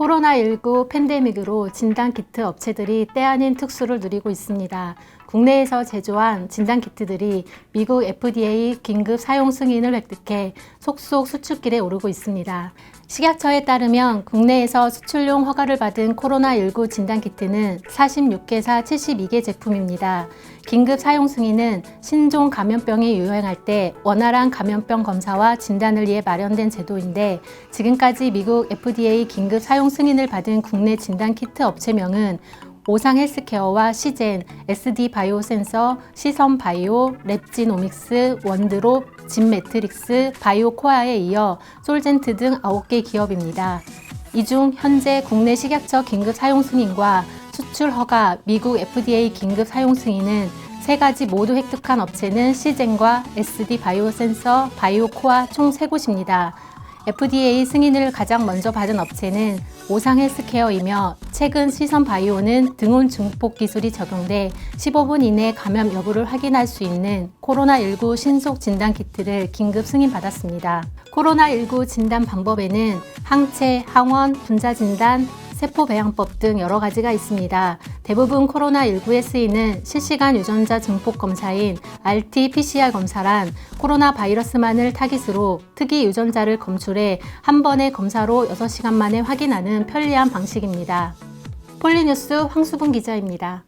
코로나19 팬데믹으로 진단키트 업체들이 때 아닌 특수를 누리고 있습니다. 국내에서 제조한 진단 키트들이 미국 FDA 긴급 사용 승인을 획득해 속속 수출길에 오르고 있습니다. 식약처에 따르면 국내에서 수출용 허가를 받은 코로나19 진단 키트는 46개사 72개 제품입니다. 긴급 사용 승인은 신종 감염병이 유행할 때 원활한 감염병 검사와 진단을 위해 마련된 제도인데 지금까지 미국 FDA 긴급 사용 승인을 받은 국내 진단 키트 업체명은 오상 헬스케어와 시젠, SD 바이오 센서, 시선 바이오, 랩지노믹스, 원드롭, 진매트릭스, 바이오 코아에 이어 솔젠트 등 9개 기업입니다. 이 중 현재 국내 식약처 긴급 사용 승인과 수출 허가 미국 FDA 긴급 사용 승인은 세 가지 모두 획득한 업체는 시젠과 SD 바이오 센서, 바이오 코아 총 세 곳입니다. FDA 승인을 가장 먼저 받은 업체는 오상 헬스케어이며 최근 시선 바이오는 등온 증폭 기술이 적용돼 15분 이내 감염 여부를 확인할 수 있는 코로나19 신속 진단 키트를 긴급 승인받았습니다. 코로나19 진단 방법에는 항체, 항원, 분자 진단, 세포 배양법 등 여러 가지가 있습니다. 대부분 코로나19에 쓰이는 실시간 유전자 증폭 검사인 RT-PCR 검사란 코로나 바이러스만을 타깃으로 특이 유전자를 검출해 한 번의 검사로 6시간 만에 확인하는 편리한 방식입니다. 폴리뉴스 황수분 기자입니다.